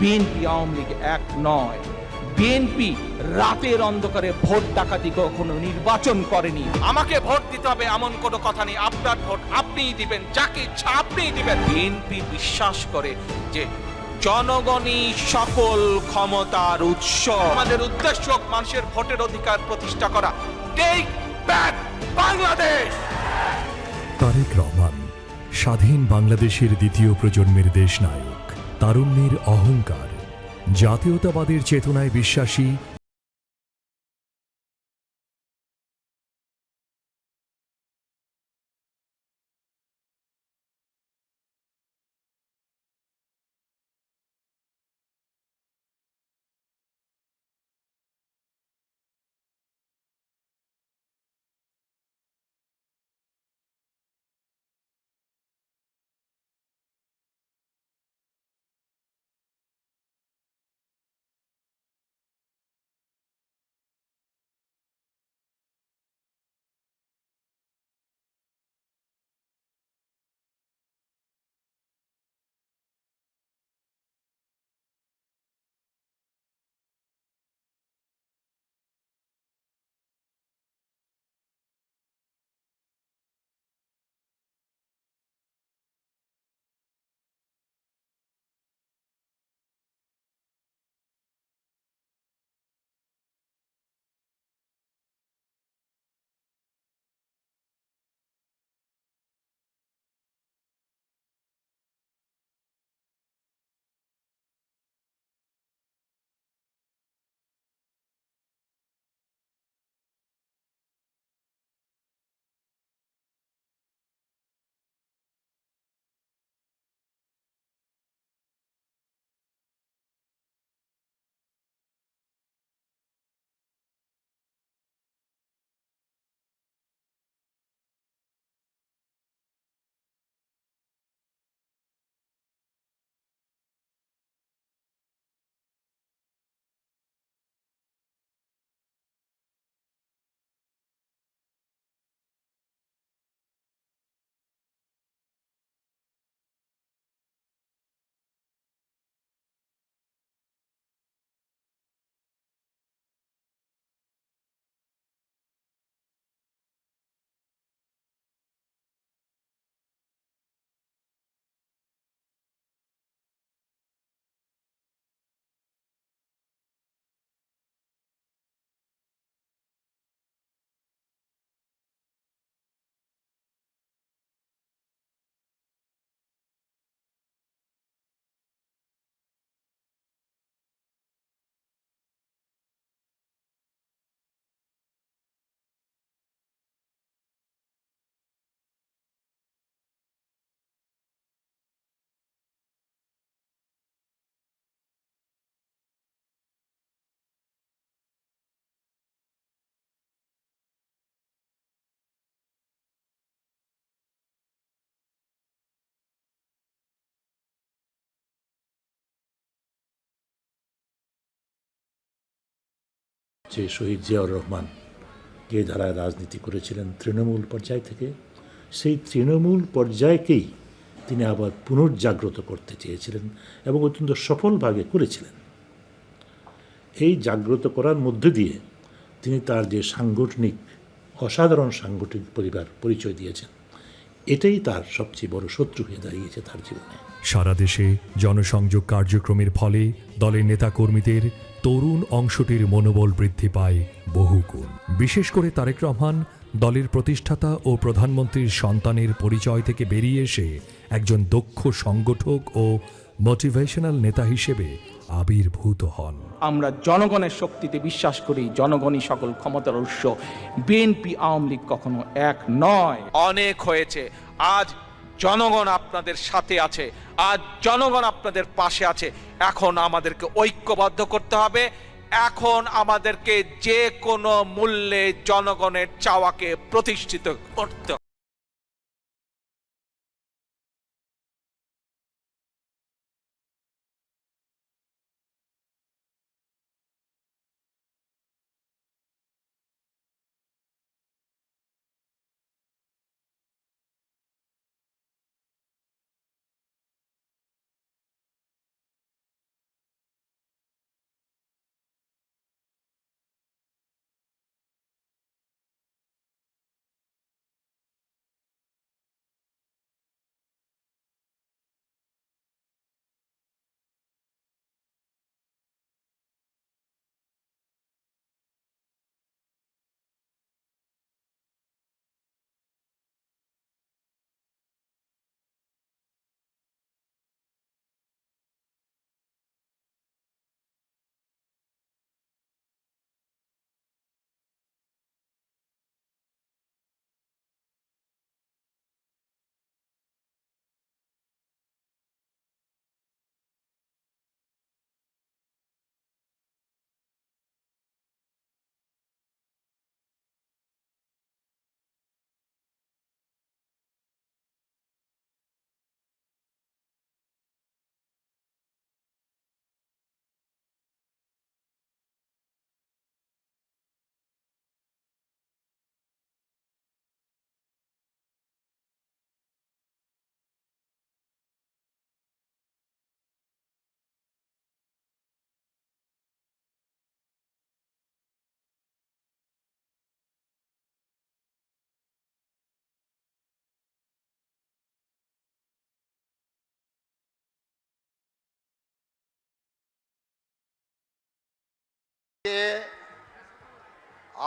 BNP Awami League এক নয়। BNP রাতের অন্ধকারে ভোট ডাকাতি কখনো নির্বাচন করেনি। আমাকে ভোট দিতে হবে এমন কোনো কথা নেই। আপনার ভোট আপনিই দিবেন যাকে ইচ্ছা আপনিই দিবেন। বিএনপি বিশ্বাস করে যে জনগণই সকল ক্ষমতার উৎস। আমাদের উদ্দেশ্য মানুষের ভোটের অধিকার প্রতিষ্ঠা করা। টেক ব্যাক বাংলাদেশ তারেক রহমান স্বাধীন বাংলাদেশের দ্বিতীয় প্রজন্মের দেশনায়ক তারুণ্যের অহংকার জাতীয়তাবাদের চেতনায় বিশ্বাসী যে শহীদ জিয়াউর রহমান যে ধারায় রাজনীতি করেছিলেন তৃণমূল পর্যায় থেকে, সেই তৃণমূল পর্যায়কেই তিনি আবার পুনর্জাগ্রত করতে চেয়েছিলেন এবং অত্যন্ত সফলভাবে করেছিলেন। এই জাগ্রত করার মধ্যে দিয়ে তিনি তার যে সাংগঠনিক, অসাধারণ সাংগঠনিক পরিবার পরিচয় দিয়েছেন, এটাই তার সবচেয়ে বড় শত্রু হয়ে দাঁড়িয়েছে তার জীবনে। সারা দেশে জনসংযোগ কার্যক্রমের ফলে দলের নেতাকর্মীদের তরুণ অংশটির মনোবল বৃদ্ধি পায় বহুগুণ। বিশেষ করে তারেক রহমান দলের প্রতিষ্ঠাতা ও প্রধানমন্ত্রীর সন্তানের পরিচয় থেকে বেরিয়ে এসে একজন দক্ষ সংগঠক ও মোটিভেশনাল নেতা হিসেবে আবির্ভূত হন। আমরা জনগণের শক্তিতে বিশ্বাস করি জনগণই সকল ক্ষমতার উৎস। বিএনপি আওয়ামী লীগ কখনো এক নয়। অনেক হয়েছে। আজ জনগণ আপনাদের সাথে আছে। আজ জনগণ আপনাদের পাশে আছে। এখন আমাদেরকে ঐক্যবদ্ধ করতে হবে। এখন আমাদেরকে যে কোনো মূল্যে জনগণের চাওয়াকে প্রতিষ্ঠিত করতে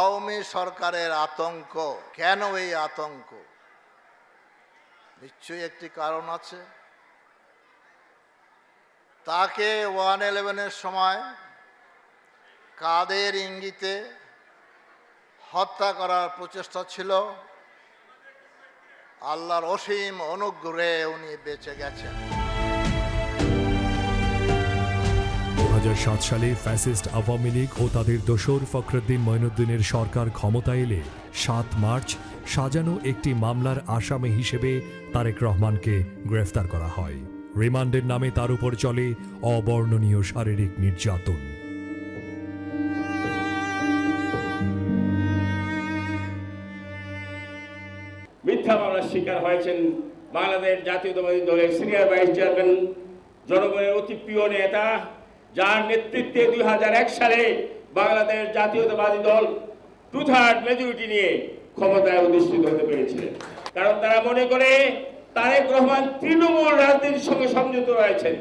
আওয়ামী সরকারের আতঙ্ক। কেন এই আতঙ্ক? নিশ্চয়ই একটি কারণ আছে। তাকে ওয়ান ইলেভেনের সময় কাদের ইঙ্গিতে হত্যা করার প্রচেষ্টা ছিল, আল্লাহর অসীম অনুগ্রহে উনি বেঁচে গেছেন। সালে ফ্যাসিস্ট আওয়ামী লীগ ও তাদের দোসর ফখরুদ্দিন মঈনুদ্দিনের সরকার ক্ষমতা এলে সাত মার্চ সাজানো একটি মামলার আসামি হিসেবে তারেক রহমানকে গ্রেফতার করা হয়। রিমান্ডের নামে তার উপর চলে অবর্ণনীয় শারীরিক নির্যাতন। মিথ্যা মামলার শিকার হয়েছেন বাংলাদেশ জাতীয়তাবাদী দলের সিনিয়র ভাইস চেয়ারম্যান, জনগণের অতি প্রিয় নেতা যার নেতৃত্বে দুই হাজার এক সালে বাংলাদেশ জাতীয়তাবাদী দল টু থার্ড মেজরিটি নিয়ে ক্ষমতায় অধিষ্ঠিত হতে পেরেছিলেন কারণ তারা মনে করে তারেক রহমান তৃণমূল রাজনীতির সঙ্গে সংযুক্ত রয়েছেন।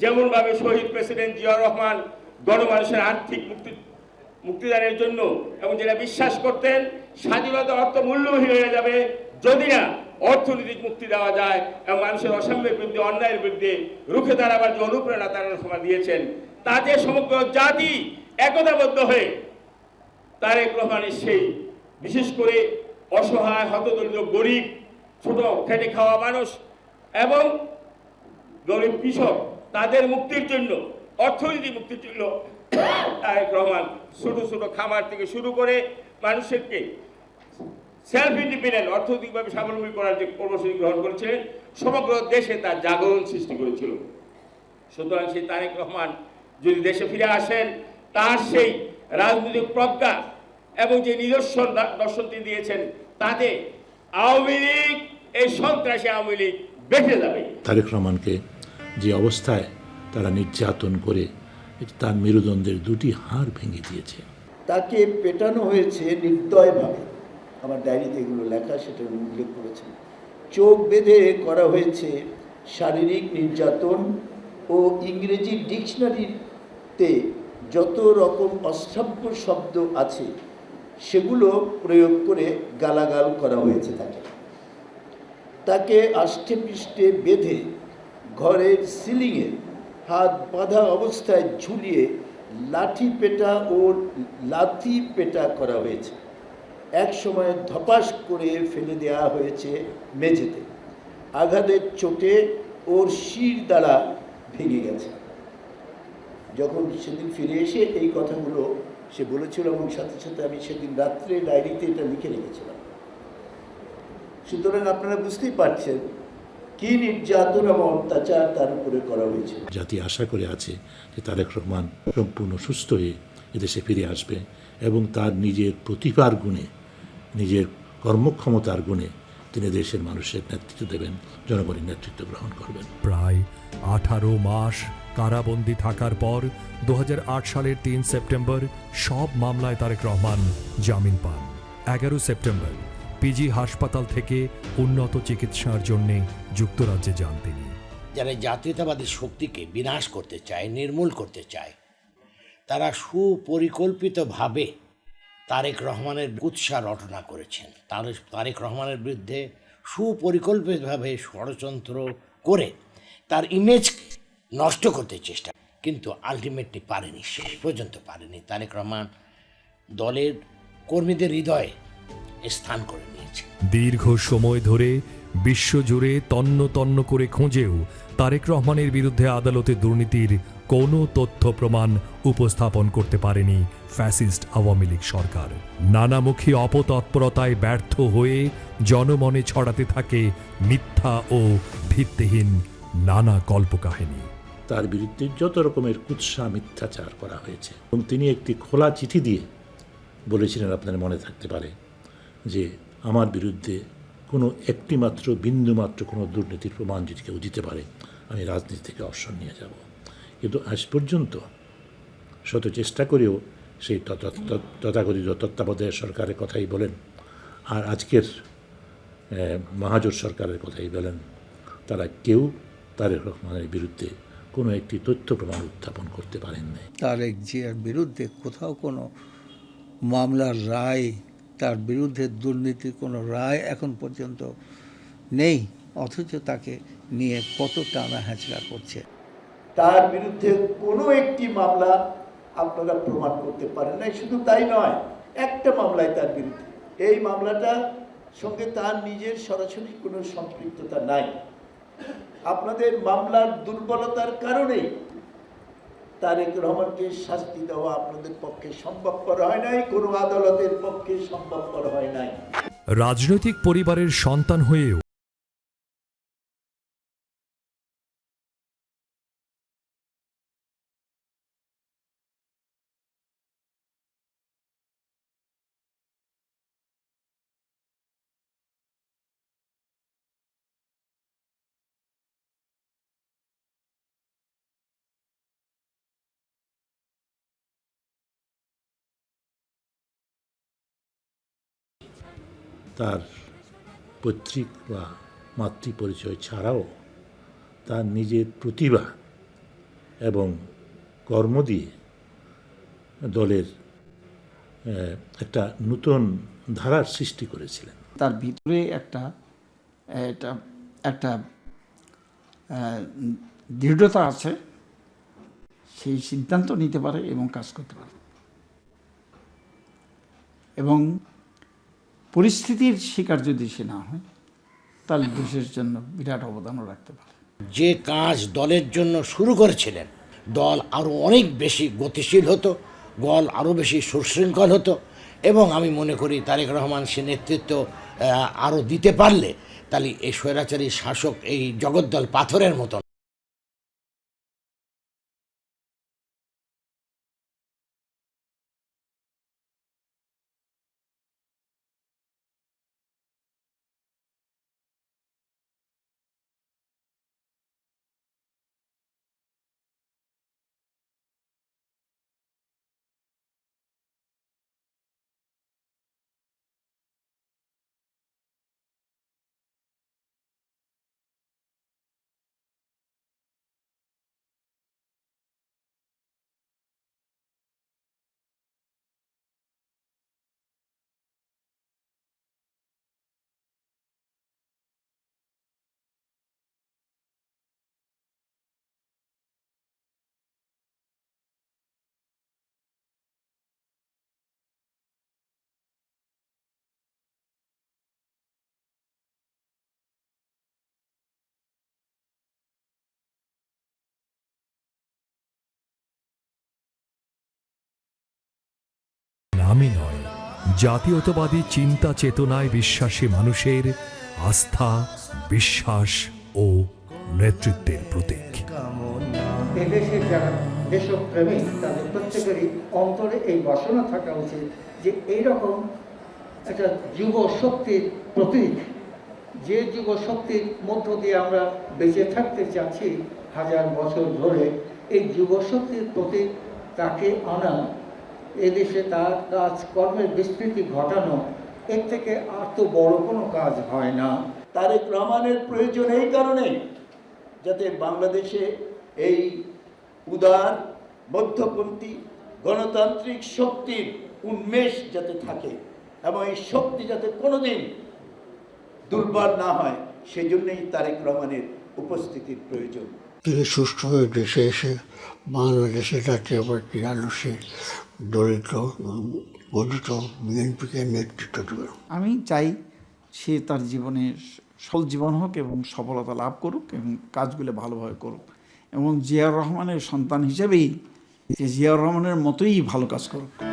যেমনভাবে শহীদ প্রেসিডেন্ট জিয়াউর রহমান গণমানুষের আর্থিক মুক্তি মুক্তিদানের জন্য এবং যেটা বিশ্বাস করতেন, স্বাধীনতা অর্থ মূল্যহীন হয়ে যাবে যদি না অর্থনৈতিক মুক্তি দেওয়া যায় এবং মানুষের অসাম্যের বিরুদ্ধে, অন্যায়ের বিরুদ্ধে রুখে দাঁড়াবার যে অনুপ্রেরণা তারা দিয়েছেন তাতে সমগ্র জাতি একতাবদ্ধ হয়ে তারেক রহমানের সেই বিশেষ করে অসহায়, হতদরিদ্র, গরিব, ছোট, খেটে খাওয়া মানুষ এবং গরিব কৃষক, তাদের মুক্তির জন্য, অর্থনীতি মুক্তির জন্য তারেক রহমান ছোট ছোট খামার থেকে শুরু করে মানুষেরকে সেলফ ইন্ডিপেন্ডেন্ট অর্থনৈতিকভাবে স্বাবলম্বী করার যে কর্মসূচি গ্রহণ করেছিলেন, সমগ্র দেশে তার জাগরণ সৃষ্টি করেছিল। সুতরাং সেই তারেক রহমান যদি দেশে ফিরে আসেন তার সেই রাজনৈতিক প্রজ্ঞা এবং যে নিদর্শন দর্শন তিনি দিয়েছেন তাতে আওয়ামী লীগ এই সন্ত্রাসী আওয়ামী লীগ বেঁচে যাবে। তারেক রহমানকে যে অবস্থায় তারা নির্যাতন করে তার মেরুদণ্ডের দুটি হাড় ভেঙে দিয়েছে। তাকে পেটানো হয়েছে নির্দয়ভাবে। আমার ডায়েরিতে এগুলো লেখা সেটা উনি উল্লেখ করেছেন। চোখ বেঁধে করা হয়েছে শারীরিক নির্যাতন ও ইংরেজি ডিকশনারিতে যত রকম অশ্রাব্য শব্দ আছে, সেগুলো প্রয়োগ করে গালাগাল করা হয়েছে তাকে। তাকে আষ্টে পৃষ্ঠে বেঁধে ঘরের সিলিংয়ে হাত বাঁধা অবস্থায় ঝুলিয়ে লাঠি পেটা ও লাথি পেটা করা হয়েছে। এক সময় ধপাস করে ফেলে দেওয়া হয়েছে মেঝেতে। আঘাতের চোটে ওর শির দ্বারা ভেঙে গেছে। যখন সেদিন ফিরে এসে এই কথাগুলো সে বলেছিল এবং সাথে সাথে আমি সেদিন রাত্রে ডায়েরিতে এটা লিখে রেখেছিলাম। সুতরাং আপনারা বুঝতেই পারছেন কি নির্যাতন এবং অত্যাচার তার উপরে করা হয়েছে। জাতি আশা করে আছে যে তারেক রহমান সম্পূর্ণ সুস্থ হয়ে এদেশে ফিরে আসবে এবং তার নিজের প্রতিভার গুণে নিজের কর্মক্ষমতার গুণে তিনি দেশের মানুষের নেতৃত্ব দেবেন জনগণের নেতৃত্ব গ্রহণ করবেন। প্রায় আঠারো মাস কারাবন্দী থাকার পর দু হাজার আট সালের তিন সেপ্টেম্বর সব মামলায় তারেক রহমান জামিন পান। এগারো সেপ্টেম্বর পিজি হাসপাতাল থেকে উন্নত চিকিৎসার জন্য যুক্তরাজ্যে যান তিনি। যারা জাতীয়তাবাদী শক্তিকে বিনাশ করতে চায়, নির্মূল করতে চায়, তারা সুপরিকল্পিতভাবে তারেক রহমানের উৎসাহ রটনা করেছেন। তার তারেক রহমানের বিরুদ্ধে সুপরিকল্পিতভাবে ষড়যন্ত্র করে তার ইমেজ নষ্ট করতে চেষ্টা কিন্তু আলটিমেটলি পারেনি শেষ পর্যন্ত পারেনি। তারেক রহমান দলের কর্মীদের হৃদয়ে স্থান করে নিয়েছে। দীর্ঘ সময় ধরে বিশ্বজুড়ে তন্ন তন্ন করে খুঁজেও তারেক রহমানের বিরুদ্ধে আদালতে দুর্নীতির কোনো তথ্য প্রমাণ উপস্থাপন করতে পারেনি ফ্যাসিস্ট আওয়ামী লীগ সরকার। নানামুখী অপতৎপরতায় ব্যর্থ হয়ে জনমনে ছড়াতে থাকে মিথ্যা ও ভিত্তিহীন নানা কল্পকাহিনী। তার বিরুদ্ধে যত রকমের কুৎসা মিথ্যাচার করা হয়েছে। এবং তিনি একটি খোলা চিঠি দিয়ে বলেছিলেন, আপনার মনে থাকতে পারে, যে আমার বিরুদ্ধে কোনো একটিমাত্র, বিন্দুমাত্র কোনো দুর্নীতির প্রমাণ যদি কেউ দিতে পারে, আমি রাজনীতি থেকে অবসর নিয়ে যাব। কিন্তু আজ পর্যন্ত শত চেষ্টা করেও সেই তথা- তথা- তথাকথিত তত্ত্বাবধায়ক সরকারের কথাই বলেন, আর আজকের মহাজোট সরকারের কথাই বলেন, তারা কেউ তারেক রহমানের বিরুদ্ধে কোনো একটি তথ্য প্রমাণ উত্থাপন করতে পারেন নাই। তারেক জিয়ার বিরুদ্ধে কোথাও কোনো মামলার রায় তার বিরুদ্ধে দুর্নীতির কোনো রায় এখন পর্যন্ত নেই অথচ তাকে নিয়ে কত টানা হ্যাঁচড়া করছে। তার বিরুদ্ধে কোনো একটি মামলা আপনারা প্রমাণ করতে পারেন নাই শুধু তাই নয় একটা মামলায় তার বিরুদ্ধে। এই মামলাটা সঙ্গে তার নিজের সরাসরি কোনো সম্পৃক্ততা নাই। আপনাদের মামলার দুর্বলতার কারণে তারেক রহমানকে শাস্তি দেওয়া আপনাদের পক্ষে সম্ভবপর হয় নাই, কোনো আদালতের পক্ষে সম্ভবপর হয় নাই। রাজনৈতিক পরিবারের সন্তান হয়েও তার পৈতৃক বা মাতৃ পরিচয় ছাড়াও তার নিজের প্রতিভা এবং কর্ম দিয়ে দলের একটা নূতন ধারার সৃষ্টি করেছিলেন। তার ভিতরে একটা একটা একটা দৃঢ়তা আছে, সেই সিদ্ধান্ত নিতে পারে এবং কাজ করতে পারে। এবং পরিস্থিতির শিকার যদি সে না হয়, তাহলে দেশের জন্য বিরাট অবদানও রাখতে পারে। যে কাজ দলের জন্য শুরু করেছিলেন, দল আরও অনেক বেশি গতিশীল হতো দল আরও বেশি সুশৃঙ্খল হতো, এবং আমি মনে করি তারেক রহমান সে নেতৃত্ব আরও দিতে পারলে, তাহলে এই স্বৈরাচারী শাসক এই জগদ্দল পাথরের মতন। নামই নয়। জাতীয়তাবাদী চিন্তা চেতনায় বিশ্বাসী মানুষের আস্থা, বিশ্বাস ও নেতৃত্বের প্রতীক। এদেশের যারা দেশপ্রেমী, তাদের প্রত্যেকেরই অন্তরে এই বাসনা থাকা উচিত যে এইরকম একটা যুব শক্তির প্রতীক। যে যুব শক্তির মধ্য দিয়ে আমরা বেঁচে থাকতে চাচ্ছি হাজার বছর ধরে, এই যুব শক্তির প্রতীক তাকে আনা এদেশে তার কাজকর্মের বিস্তৃতি ঘটানো, এর থেকে আর তো বড় কোনো কাজ হয় না। তারেক রহমানের প্রয়োজন এই কারণে যাতে বাংলাদেশে এই উদার, মধ্যপন্থী, গণতান্ত্রিক শক্তির উন্মেষ যাতে থাকে এবং এই শক্তি যাতে কোনোদিন দুর্বল না হয় সেই জন্যই তারেক রহমানের উপস্থিতির প্রয়োজন। তিনি সুষ্ঠুভাবে দেশে এসে বাংলাদেশে জাতীয়বাদী আলোসে দরিদ্র গঠিত বিএনপিকে নেতৃত্ব দেবে আমি চাই সে তার জীবনে সফল জীবন হোক এবং সফলতা লাভ করুক এবং কাজগুলো ভালোভাবে করুক। এবং জিয়াউর রহমানের সন্তান হিসেবেই জিয়াউর রহমানের মতোই ভালো কাজ করুক।